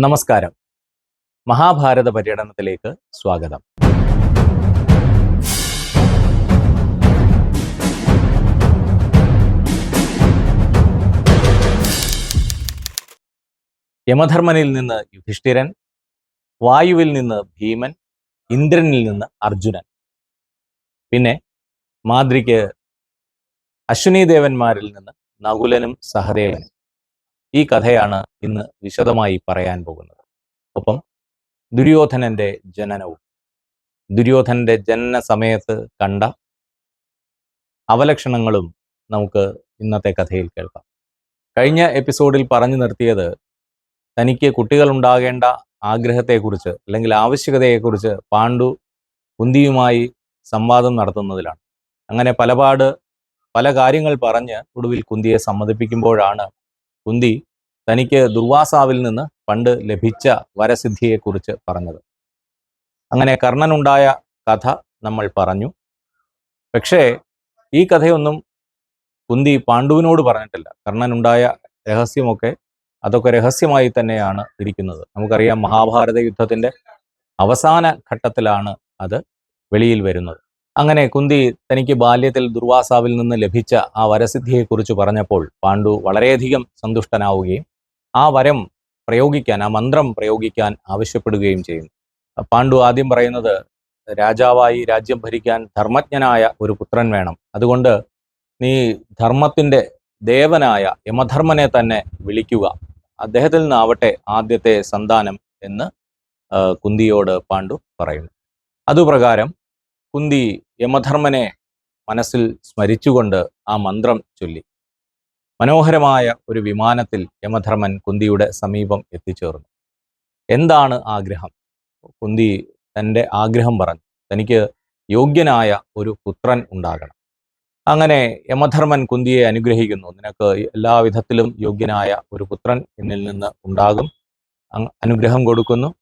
നമസ്കാരം. മഹാഭാരത പര്യടനത്തിലേക്ക് സ്വാഗതം. യമധർമ്മനിൽ നിന്ന് യുധിഷ്ഠിരൻ വായുവിൽ നിന്ന് ഭീമൻ ഇന്ദ്രനിൽ നിന്ന് അർജുനൻ. പിന്നെ മാദ്രിക്ക് അശ്വിനി ദേവന്മാരിൽ നിന്ന് നകുലനും സഹദേവനും. ഈ കഥയാണ് ഇന്ന് വിശദമായി പറയാൻ പോകുന്നത്. ഒപ്പം ദുര്യോധനന്റെ ജനനവും. ദുര്യോധനന്റെ ജനന സമയത്ത് കണ്ട അവലക്ഷണങ്ങളും നമുക്ക് ഇന്നത്തെ കഥയിൽ കേൾക്കാം. കഴിഞ്ഞ എപ്പിസോഡിൽ പറഞ്ഞു നിർത്തിയത് തനിക്ക് കുട്ടികൾ ഉണ്ടാകേണ്ട ആഗ്രഹത്തെക്കുറിച്ച് അല്ലെങ്കിൽ ആവശ്യകതയെക്കുറിച്ച് പാണ്ഡു കുന്തിയുമായി സംവാദം നടത്തുന്നതിലാണ്. അങ്ങനെ പലപാട് പല കാര്യങ്ങൾ പറഞ്ഞ് ഒടുവിൽ കുന്തിയെ സമ്മതിപ്പിക്കുമ്പോഴാണ് കുന്തി തനിക്ക് ദുർവാസാവിൽ നിന്ന് പണ്ട് ലഭിച്ച വരസിദ്ധിയെക്കുറിച്ച് പറഞ്ഞത്. അങ്ങനെ കർണനുണ്ടായ കഥ നമ്മൾ പറഞ്ഞു. പക്ഷേ ഈ കഥയൊന്നും കുന്തി പാണ്ഡുവിനോട് പറഞ്ഞിട്ടില്ല. കർണനുണ്ടായ രഹസ്യമൊക്കെ അതൊക്കെ രഹസ്യമായി തന്നെയാണ് ഇരിക്കുന്നത്. നമുക്കറിയാം മഹാഭാരത യുദ്ധത്തിന്റെ അവസാന ഘട്ടത്തിലാണ് അത് വെളിയിൽ വരുന്നത്. അങ്ങനെ കുന്തി തനിക്ക് ബാല്യത്തിൽ ദുർവാസാവിൽ നിന്ന് ലഭിച്ച ആ വരസിദ്ധിയെക്കുറിച്ച് പറഞ്ഞപ്പോൾ പാണ്ഡു വളരെയധികം സന്തുഷ്ടനാവുകയും ആ വരം പ്രയോഗിക്കാൻ ആ മന്ത്രം പ്രയോഗിക്കാൻ ആവശ്യപ്പെടുകയും ചെയ്യുന്നു. പാണ്ഡു ആദ്യം പറയുന്നത് രാജാവായി രാജ്യം ഭരിക്കാൻ ധർമ്മജ്ഞനായ ഒരു പുത്രൻ വേണം. അതുകൊണ്ട് നീ ധർമ്മത്തിന്റെ ദേവനായ യമധർമ്മനെ തന്നെ വിളിക്കുക. അദ്ദേഹത്തിൽ നിന്നാവട്ടെ ആദ്യത്തെ സന്താനം എന്ന് കുന്തിയോട് പാണ്ഡു പറയുന്നു. അതുപ്രകാരം കുന്തി യമധർമ്മനെ മനസ്സിൽ സ്മരിച്ചുകൊണ്ട് ആ മന്ത്രം ചൊല്ലി. മനോഹരമായ ഒരു വിമാനത്തിൽ യമധർമ്മൻ കുന്തിയുടെ സമീപം എത്തിച്ചേർന്നു. എന്താണ് ആഗ്രഹം? കുന്തി തന്റെ ആഗ്രഹം പറഞ്ഞു. തനിക്ക് യോഗ്യനായ ഒരു പുത്രൻ ഉണ്ടാകണം. അങ്ങനെ യമധർമ്മൻ കുന്തിയെ അനുഗ്രഹിക്കുന്നു. നിനക്ക് എല്ലാവിധത്തിലും യോഗ്യനായ ഒരു പുത്രൻ എന്നിൽ നിന്ന് ഉണ്ടാകും. അനുഗ്രഹം കൊടുക്കുന്നു.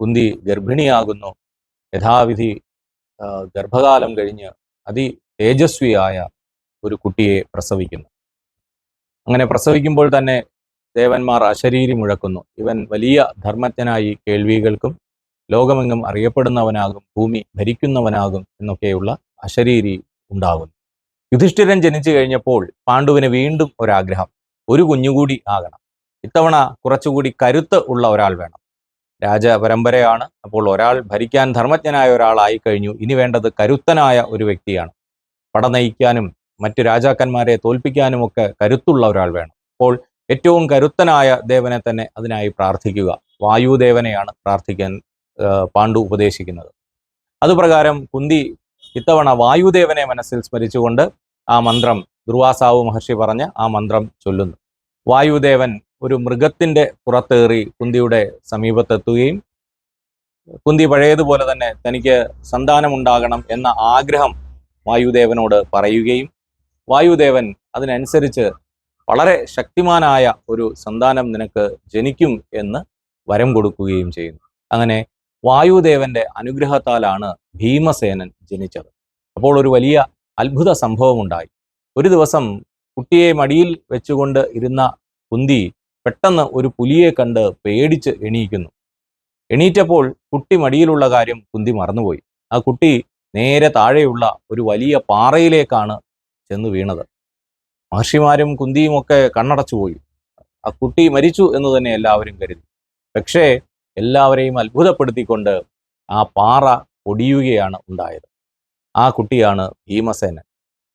കുന്തി ഗർഭിണിയാകുന്നു. യഥാവിധി ഗർഭകാലം കഴിഞ്ഞ് അതി തേജസ്വിയായ ഒരു കുട്ടിയെ പ്രസവിക്കുന്നു. അങ്ങനെ പ്രസവിക്കുമ്പോൾ തന്നെ ദേവന്മാർ അശരീരി മുഴക്കുന്നു. ഇവൻ വലിയ ധർമ്മജ്ഞനായി കേൾവികൾക്കും ലോകമെങ്ങും അറിയപ്പെടുന്നവനാകും ഭൂമി ഭരിക്കുന്നവനാകും എന്നൊക്കെയുള്ള അശരീരി ഉണ്ടാകുന്നു. യുധിഷ്ഠിരൻ ജനിച്ചു കഴിഞ്ഞപ്പോൾ പാണ്ഡുവിന് വീണ്ടും ഒരാഗ്രഹം ഒരു കുഞ്ഞുകൂടി ആകണം. ഇത്തവണ കുറച്ചുകൂടി കരുത്ത് ഉള്ള ഒരാൾ വേണം. രാജപരമ്പരയാണ് അപ്പോൾ ഒരാൾ ഭരിക്കാൻ ധർമ്മജ്ഞനായ ഒരാളായി കഴിഞ്ഞു. ഇനി വേണ്ടത് കരുത്തനായ ഒരു വ്യക്തിയാണ്. പട നയിക്കാനും മറ്റു രാജാക്കന്മാരെ തോൽപ്പിക്കാനുമൊക്കെ കരുത്തുള്ള ഒരാൾ വേണം. അപ്പോൾ ഏറ്റവും കരുത്തനായ ദേവനെ തന്നെ അതിനായി പ്രാർത്ഥിക്കുക. വായുദേവനെയാണ് പ്രാർത്ഥിക്കാൻ പാണ്ഡു ഉപദേശിക്കുന്നത്. അതുപ്രകാരം കുന്തി ഇത്തവണ വായുദേവനെ മനസ്സിൽ സ്മരിച്ചുകൊണ്ട് ആ മന്ത്രം ദുർവാസാവു മഹർഷി പറഞ്ഞ ആ മന്ത്രം ചൊല്ലുന്നു. വായുദേവൻ ഒരു മൃഗത്തിന്റെ പുറത്തേറി കുന്തിയുടെ സമീപത്തെത്തുകയും കുന്തി പഴയതുപോലെ തന്നെ തനിക്ക് സന്താനമുണ്ടാകണം എന്ന ആഗ്രഹം വായുദേവനോട് പറയുകയും വായുദേവൻ അതിനനുസരിച്ച് വളരെ ശക്തിമാനായ ഒരു സന്താനം നിനക്ക് ജനിക്കും എന്ന് വരം കൊടുക്കുകയും ചെയ്യുന്നു. അങ്ങനെ വായുദേവന്റെ അനുഗ്രഹത്താലാണ് ഭീമസേനൻ ജനിച്ചത്. അപ്പോൾ ഒരു വലിയ അത്ഭുത സംഭവമുണ്ടായി. ഒരു ദിവസം കുട്ടിയെ മടിയിൽ വെച്ചുകൊണ്ട് ഇരുന്ന കുന്തി പെട്ടെന്ന് ഒരു പുലിയെ കണ്ട് പേടിച്ച് എണീക്കുന്നു. എണീറ്റപ്പോൾ കുട്ടി മടിയിലുള്ള കാര്യം കുന്തി മറന്നുപോയി. ആ കുട്ടി നേരെ താഴെയുള്ള ഒരു വലിയ പാറയിലേക്കാണ് ചെന്ന് വീണത്. മഹർഷിമാരും കുന്തിയും ഒക്കെ കണ്ണടച്ചുപോയി ആ കുട്ടി മരിച്ചു എന്ന് തന്നെ എല്ലാവരും കരുതി. പക്ഷേ എല്ലാവരെയും അത്ഭുതപ്പെടുത്തിക്കൊണ്ട് ആ പാറ പൊടിയുകയാണ് ഉണ്ടായത്. ആ കുട്ടിയാണ് ഭീമസേനൻ.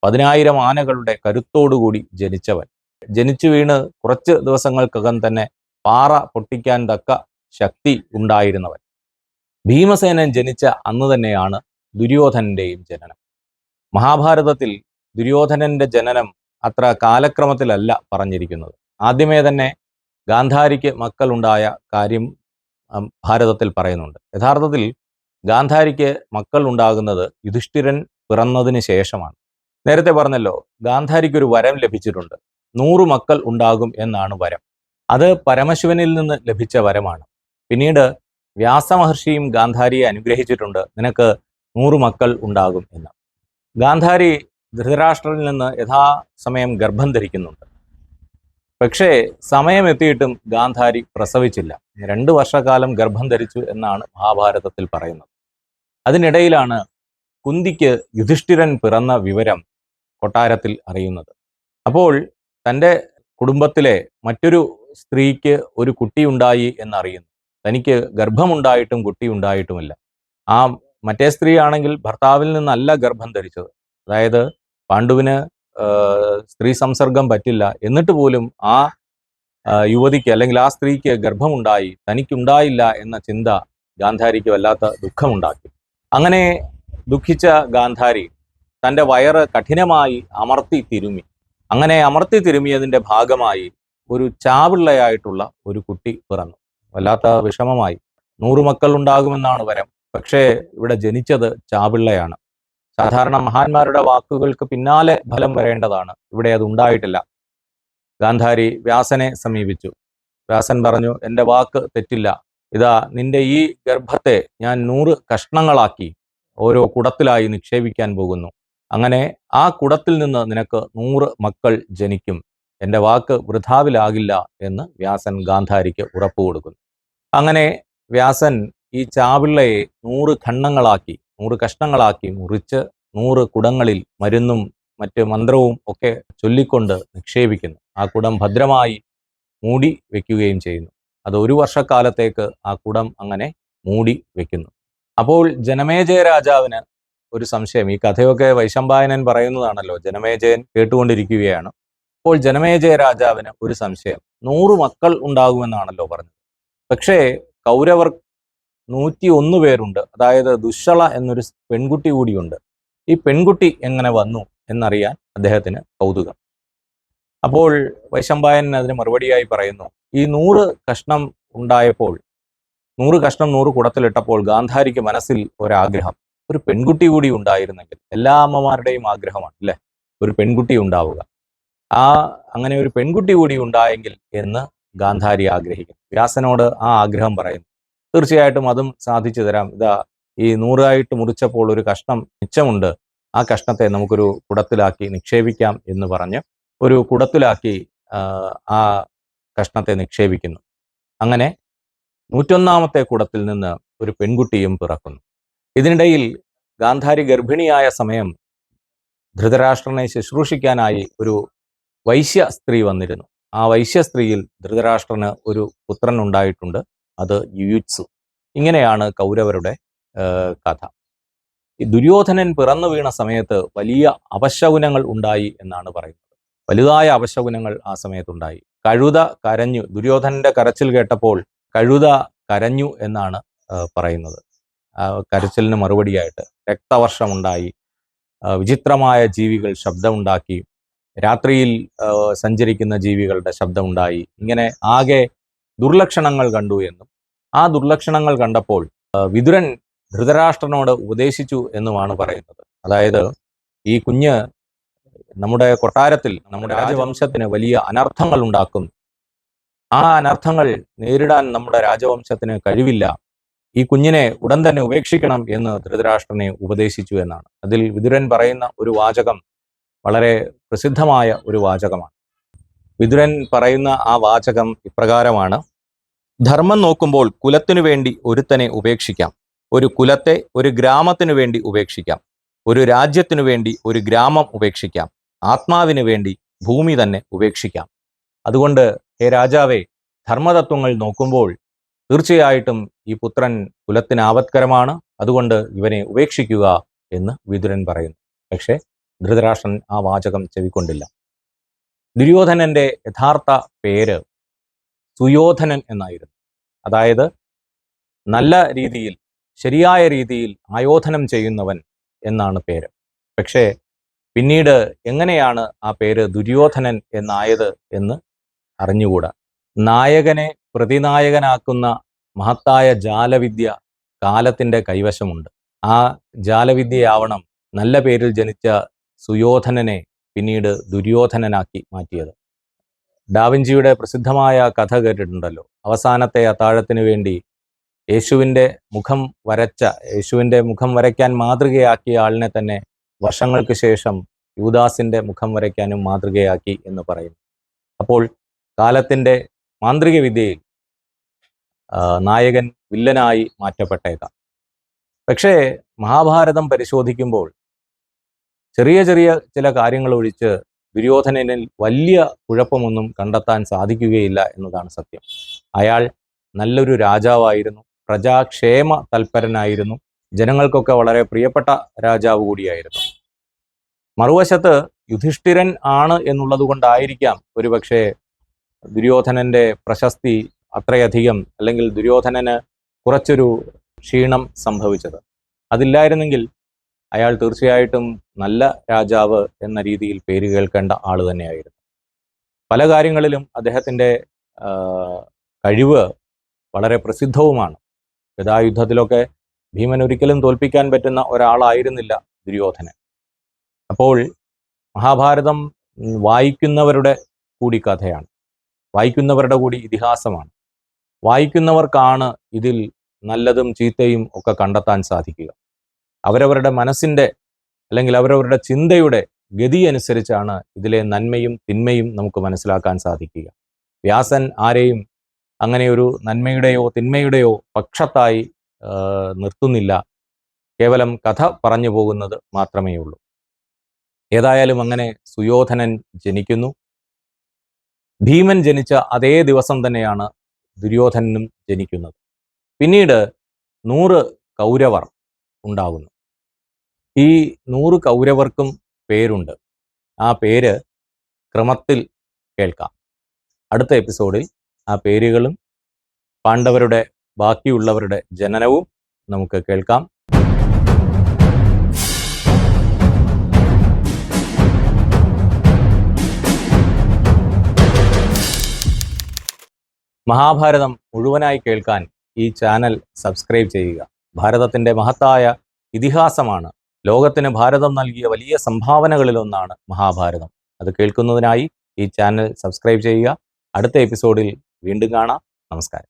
പതിനായിരം ആനകളുടെ കരുത്തോടുകൂടി ജനിച്ചവൻ. ജനിച്ചു വീണ് കുറച്ച് ദിവസങ്ങൾക്കകം തന്നെ പാറ പൊട്ടിക്കാൻ തക്ക ശക്തി ഉണ്ടായിരുന്നവൻ. ഭീമസേനൻ ജനിച്ച അന്ന് തന്നെയാണ് ദുര്യോധനന്റെയും ജനനം. മഹാഭാരതത്തിൽ ദുര്യോധനന്റെ ജനനം അത്ര കാലക്രമത്തിലല്ല പറഞ്ഞിരിക്കുന്നത്. ആദ്യമേ തന്നെ ഗാന്ധാരിക്ക് മക്കളുണ്ടായ കാര്യം ഭാരതത്തിൽ പറയുന്നുണ്ട്. യഥാർത്ഥത്തിൽ ഗാന്ധാരിക്ക് മക്കൾ ഉണ്ടാകുന്നത് യുധിഷ്ഠിരൻ പിറന്നതിന് ശേഷമാണ്. നേരത്തെ പറഞ്ഞല്ലോ ഗാന്ധാരിക്ക് ഒരു വരം ലഭിച്ചിട്ടുണ്ട്. നൂറ് മക്കൾ ഉണ്ടാകും എന്നാണ് വരം. അത് പരമശിവനിൽ നിന്ന് ലഭിച്ച വരമാണ്. പിന്നീട് വ്യാസമഹർഷിയും ഗാന്ധാരിയെ അനുഗ്രഹിച്ചിട്ടുണ്ട്. നിനക്ക് നൂറ് മക്കൾ ഉണ്ടാകും എന്ന്. ഗാന്ധാരി ധൃതരാഷ്ട്രനിൽ നിന്ന് യഥാസമയം ഗർഭം ധരിക്കുന്നുണ്ട്. പക്ഷേ സമയമെത്തിയിട്ടും ഗാന്ധാരി പ്രസവിച്ചില്ല. രണ്ട് വർഷക്കാലം ഗർഭം ധരിച്ചു എന്നാണ് മഹാഭാരതത്തിൽ പറയുന്നത്. അതിനിടയിലാണ് കുന്തിക്ക് യുധിഷ്ഠിരൻ പിറന്ന വിവരം കൊട്ടാരത്തിൽ അറിയുന്നത്. അപ്പോൾ തന്റെ കുടുംബത്തിലെ മറ്റൊരു സ്ത്രീക്ക് ഒരു കുട്ടിയുണ്ടായി എന്നറിയുന്നു. തനിക്ക് ഗർഭമുണ്ടായിട്ടും കുട്ടി ഉണ്ടായിട്ടുമില്ല ആ മറ്റേ സ്ത്രീയാണെങ്കിൽ ഭർത്താവിൽ നിന്നല്ല ഗർഭം ധരിച്ചത്. അതായത് പാണ്ഡുവിന് സ്ത്രീ സംസർഗം പറ്റില്ല. എന്നിട്ട് പോലും ആ യുവതിക്ക് അല്ലെങ്കിൽ ആ സ്ത്രീക്ക് ഗർഭമുണ്ടായി തനിക്കുണ്ടായില്ല എന്ന ചിന്ത ഗാന്ധാരിക്ക് വല്ലാത്ത ദുഃഖമുണ്ടാക്കി. അങ്ങനെ ദുഃഖിച്ച ഗാന്ധാരി തന്റെ വയറ് കഠിനമായി അമർത്തി തിരുമി. അങ്ങനെ അമർത്തി തിരുമിയതിന്റെ ഭാഗമായി ഒരു ചാവിള്ളയായിട്ടുള്ള ഒരു കുട്ടി പിറന്നു. വല്ലാത്ത വിഷമമായി. നൂറ് മക്കൾ ഉണ്ടാകുമെന്നാണ് വരം. പക്ഷേ ഇവിടെ ജനിച്ചത് ചാവിള്ളയാണ് സാധാരണ മഹാന്മാരുടെ വാക്കുകൾക്ക് പിന്നാലെ ഫലം വരേണ്ടതാണ്. ഇവിടെ അത് ഉണ്ടായിട്ടില്ല. ഗാന്ധാരി വ്യാസനെ സമീപിച്ചു. വ്യാസൻ പറഞ്ഞു എന്റെ വാക്ക് തെറ്റില്ല. ഇതാ നിന്റെ ഈ ഗർഭത്തെ ഞാൻ നൂറ് കഷ്ണങ്ങളാക്കി ഓരോ കുടത്തിലായി നിക്ഷേപിക്കാൻ പോകുന്നു. അങ്ങനെ ആ കുടത്തിൽ നിന്ന് നിനക്ക് നൂറ് മക്കൾ ജനിക്കും. എന്റെ വാക്ക് വൃഥാവിലാകില്ല എന്ന് വ്യാസൻ ഗാന്ധാരിക്ക് ഉറപ്പ് കൊടുക്കുന്നു. അങ്ങനെ വ്യാസൻ ഈ ചാവിള്ളയെ നൂറ് ഖണ്ഡങ്ങളാക്കി നൂറ് കഷ്ണങ്ങളാക്കി മുറിച്ച് നൂറ് കുടങ്ങളിൽ മരുന്നും മറ്റ് മന്ത്രവും ഒക്കെ ചൊല്ലിക്കൊണ്ട് നിക്ഷേപിക്കുന്നു. ആ കുടം ഭദ്രമായി മൂടി വെക്കുകയും ചെയ്യുന്നു. അത് ഒരു വർഷക്കാലത്തേക്ക് ആ കുടം അങ്ങനെ മൂടി വെക്കുന്നു. അപ്പോൾ ജനമേജയ രാജാവിന് ഒരു സംശയം. ഈ കഥയൊക്കെ വൈശമ്പായനൻ പറയുന്നതാണല്ലോ. ജനമേജയൻ കേട്ടുകൊണ്ടിരിക്കുകയാണ്. അപ്പോൾ ജനമേജയ രാജാവിന് ഒരു സംശയം. നൂറ് മക്കൾ ഉണ്ടാകുമെന്നാണല്ലോ പറഞ്ഞത്. പക്ഷേ കൗരവർ നൂറ്റി ഒന്ന് പേരുണ്ട്. അതായത് ദുശ്ശള എന്നൊരു പെൺകുട്ടി കൂടിയുണ്ട്. ഈ പെൺകുട്ടി എങ്ങനെ വന്നു എന്നറിയാൻ അദ്ദേഹത്തിന് കൗതുകം. അപ്പോൾ വൈശമ്പായൻ അതിന് മറുപടിയായി പറയുന്നു ഈ നൂറ് കഷ്ണം ഉണ്ടായപ്പോൾ നൂറ് കഷ്ണം നൂറ് കുടത്തിലിട്ടപ്പോൾ ഗാന്ധാരിക്ക് മനസ്സിൽ ഒരാഗ്രഹം. ഒരു പെൺകുട്ടി കൂടി ഉണ്ടായിരുന്നെങ്കിൽ എല്ലാ അമ്മമാരുടെയും ആഗ്രഹമാണ് അല്ലെ? ഒരു പെൺകുട്ടി ഉണ്ടാവുക. ആ അങ്ങനെ ഒരു പെൺകുട്ടി കൂടി ഉണ്ടായെങ്കിൽ എന്ന് ഗാന്ധാരി ആഗ്രഹിക്കുന്നു. വ്യാസനോട് ആ ആഗ്രഹം പറയുന്നു. തീർച്ചയായിട്ടും അതും സാധിച്ചു തരാം. ഇതാ ഈ നൂറായിട്ട് മുറിച്ചപ്പോൾ ഒരു കഷ്ണം മിച്ചമുണ്ട്. ആ കഷ്ണത്തെ നമുക്കൊരു കുടത്തിലാക്കി നിക്ഷേപിക്കാം എന്ന് പറഞ്ഞ് ഒരു കുടത്തിലാക്കി ആ, കഷ്ണത്തെ നിക്ഷേപിക്കുന്നു. അങ്ങനെ നൂറ്റൊന്നാമത്തെ കുടത്തിൽ നിന്ന് ഒരു പെൺകുട്ടിയും പിറക്കുന്നു. ഇതിനിടയിൽ ഗാന്ധാരി ഗർഭിണിയായ സമയം ധൃതരാഷ്ട്രനെ ശുശ്രൂഷിക്കാനായി ഒരു വൈശ്യ സ്ത്രീ വന്നിരുന്നു. ആ വൈശ്യ സ്ത്രീയിൽ ധൃതരാഷ്ട്രന് ഒരു പുത്രൻ ഉണ്ടായിട്ടുണ്ട്. അത് യുയുത്സു. ഇങ്ങനെയാണ് കൗരവരുടെ കഥ. ദുര്യോധനൻ പിറന്നു വീണ സമയത്ത് വലിയ അപശകുനങ്ങൾ ഉണ്ടായി എന്നാണ് പറയുന്നത്. വലുതായ അപശകുനങ്ങൾ ആ സമയത്തുണ്ടായി. കഴുത കരഞ്ഞു ദുര്യോധനന്റെ കരച്ചിൽ കേട്ടപ്പോൾ കഴുത കരഞ്ഞു എന്നാണ് പറയുന്നത്. കരച്ചിലിന് മറുപടിയായിട്ട് രക്തവർഷമുണ്ടായി വിചിത്രമായ ജീവികൾ ശബ്ദമുണ്ടാക്കി. രാത്രിയിൽ സഞ്ചരിക്കുന്ന ജീവികളുടെ ശബ്ദമുണ്ടായി. ഇങ്ങനെ ആകെ ദുർലക്ഷണങ്ങൾ കണ്ടു എന്നും ആ ദുർലക്ഷണങ്ങൾ കണ്ടപ്പോൾ വിതുരൻ ധൃതരാഷ്ട്രനോട് ഉപദേശിച്ചു എന്നുമാണ് പറയുന്നത്. അതായത് ഈ കുഞ്ഞ് നമ്മുടെ കൊട്ടാരത്തിൽ നമ്മുടെ രാജവംശത്തിന് വലിയ അനർത്ഥങ്ങൾ ഉണ്ടാക്കുന്നു. ആ അനർത്ഥങ്ങൾ നേരിടാൻ നമ്മുടെ രാജവംശത്തിന് കഴിവില്ല. ഈ കുഞ്ഞിനെ ഉടൻ തന്നെ ഉപേക്ഷിക്കണം എന്ന് ധൃതരാഷ്ട്രനെ ഉപദേശിച്ചു എന്നാണ്. അതിൽ വിതുരൻ പറയുന്ന ഒരു വാചകം വളരെ പ്രസിദ്ധമായ ഒരു വാചകമാണ്. വിതുരൻ പറയുന്ന ആ വാചകം ഇപ്രകാരമാണ്. ധർമ്മം നോക്കുമ്പോൾ കുലത്തിനു വേണ്ടി ഒരുത്തനെ ഉപേക്ഷിക്കാം. ഒരു കുലത്തെ ഒരു ഗ്രാമത്തിനു വേണ്ടി ഉപേക്ഷിക്കാം. ഒരു രാജ്യത്തിനു വേണ്ടി ഒരു ഗ്രാമം ഉപേക്ഷിക്കാം. ആത്മാവിന് വേണ്ടി ഭൂമി തന്നെ ഉപേക്ഷിക്കാം. അതുകൊണ്ട് ഹേ രാജാവേ ധർമ്മതത്വങ്ങൾ നോക്കുമ്പോൾ തീർച്ചയായിട്ടും ഈ പുത്രൻ കുലത്തിന് ആപത്കരമാണ്. അതുകൊണ്ട് ഇവനെ ഉപേക്ഷിക്കുക എന്ന് വിതുരൻ പറയുന്നു. പക്ഷേ ധൃതരാഷ്ട്രൻ ആ വാചകം ചെവിക്കൊണ്ടില്ല. ദുര്യോധനന്റെ യഥാർത്ഥ പേര് സുയോധനൻ എന്നായിരുന്നു. അതായത് നല്ല രീതിയിൽ ശരിയായ രീതിയിൽ ആയോധനം ചെയ്യുന്നവൻ എന്നാണ് പേര്. പക്ഷേ പിന്നീട് എങ്ങനെയാണ് ആ പേര് ദുര്യോധനൻ എന്നായത് എന്ന് അറിഞ്ഞുകൂടാ. നായകനെ പ്രതിനായകനാക്കുന്ന മഹത്തായ ജാലവിദ്യ കാലത്തിന്റെ കൈവശമുണ്ട്. ആ ജാലവിദ്യയാവണം നല്ല പേരിൽ ജനിച്ച സുയോധനനെ പിന്നീട് ദുര്യോധനനാക്കി മാറ്റിയത്. ഡാവിഞ്ചിയുടെ പ്രസിദ്ധമായ കഥ കേട്ടിട്ടുണ്ടല്ലോ. അവസാനത്തെ അത്താഴത്തിന് വേണ്ടി യേശുവിന്റെ മുഖം വരച്ച യേശുവിന്റെ മുഖം വരയ്ക്കാൻ മാതൃകയാക്കിയ ആളിനെ തന്നെ വർഷങ്ങൾക്ക് ശേഷം യൂദാസിന്റെ മുഖം വരയ്ക്കാനും മാതൃകയാക്കി എന്ന് പറയുന്നു. അപ്പോൾ കാലത്തിന്റെ മാന്ത്രിക വിദ്യയിൽ നായകൻ വില്ലനായി മാറ്റപ്പെട്ടേക്കാം. പക്ഷേ മഹാഭാരതം പരിശോധിക്കുമ്പോൾ ചെറിയ ചെറിയ ചില കാര്യങ്ങൾ ഒഴിച്ച് ദുര്യോധനനിൽ വലിയ കുഴപ്പമൊന്നും കണ്ടെത്താൻ സാധിക്കുകയില്ല എന്നതാണ് സത്യം. അയാൾ നല്ലൊരു രാജാവായിരുന്നു പ്രജാക്ഷേമ തൽപരനായിരുന്നു ജനങ്ങൾക്കൊക്കെ വളരെ പ്രിയപ്പെട്ട രാജാവ് കൂടിയായിരുന്നു. മറുവശത്ത് യുധിഷ്ഠിരൻ ആണ് എന്നുള്ളത് കൊണ്ടായിരിക്കാം ഒരുപക്ഷെ ദുര്യോധനന്റെ പ്രശസ്തി അത്രയധികം അല്ലെങ്കിൽ ദുര്യോധനന് കുറച്ചൊരു ക്ഷീണം സംഭവിച്ചത്. അതില്ലായിരുന്നെങ്കിൽ അയാൾ തീർച്ചയായിട്ടും നല്ല രാജാവ് എന്ന രീതിയിൽ പേര് കേൾക്കേണ്ട ആൾ തന്നെയായിരുന്നു. പല കാര്യങ്ങളിലും അദ്ദേഹത്തിന്റെ കഴിവ് വളരെ പ്രസിദ്ധവുമാണ്. ഗതായുദ്ധത്തിലൊക്കെ ഭീമൻ ഒരിക്കലും തോൽപ്പിക്കാൻ പറ്റുന്ന ഒരാളായിരുന്നില്ല ദുര്യോധനൻ. അപ്പോൾ മഹാഭാരതം വായിക്കുന്നവരുടെ കൂടി കഥയാണ്. വായിക്കുന്നവരുടെ കൂടി ഇതിഹാസമാണ്. വായിക്കുന്നവർക്കാണ് ഇതിൽ നല്ലതും ചീത്തയും ഒക്കെ കണ്ടെത്താൻ സാധിക്കുക. അവരവരുടെ മനസ്സിന്റെ അല്ലെങ്കിൽ അവരവരുടെ ചിന്തയുടെ ഗതി അനുസരിച്ചാണ് ഇതിലെ നന്മയും തിന്മയും നമുക്ക് മനസ്സിലാക്കാൻ സാധിക്കുക. വ്യാസൻ ആരെയും അങ്ങനെ ഒരു നന്മയുടെയോ തിന്മയുടെയോ പക്ഷത്തായി നിർത്തുന്നില്ല. കേവലം കഥ പറഞ്ഞു പോകുന്നത് മാത്രമേ ഉള്ളൂ. ഏതായാലും അങ്ങനെ സുയോധനൻ ജനിക്കുന്നു. ഭീമൻ ജനിച്ച അതേ ദിവസം തന്നെയാണ് ദുര്യോധനനും ജനിക്കുന്നത്. പിന്നീട് നൂറ് കൗരവർ ഉണ്ടാകുന്നു ഈ നൂറ് കൗരവർക്കും പേരുണ്ട്. ആ പേര് ക്രമത്തിൽ കേൾക്കാം. അടുത്ത എപ്പിസോഡിൽ ആ പേരുകളും പാണ്ഡവരുടെ ബാക്കിയുള്ളവരുടെ ജനനവും നമുക്ക് കേൾക്കാം. മഹാഭാരതം മുഴുവനായി കേൾക്കാൻ ഈ ചാനൽ സബ്സ്ക്രൈബ് ചെയ്യുക. ഭാരതത്തിന്റെ മഹത്തായ ഇതിഹാസമാണ് ലോകത്തിന് ഭാരതം നൽകിയ വലിയ സംഭാവനകളിലൊന്നാണ് മഹാഭാരതം. അത് കേൾക്കുന്നതിനായി ഈ ചാനൽ സബ്സ്ക്രൈബ് ചെയ്യുക. അടുത്ത എപ്പിസോഡിൽ വീണ്ടും കാണാം. നമസ്കാരം.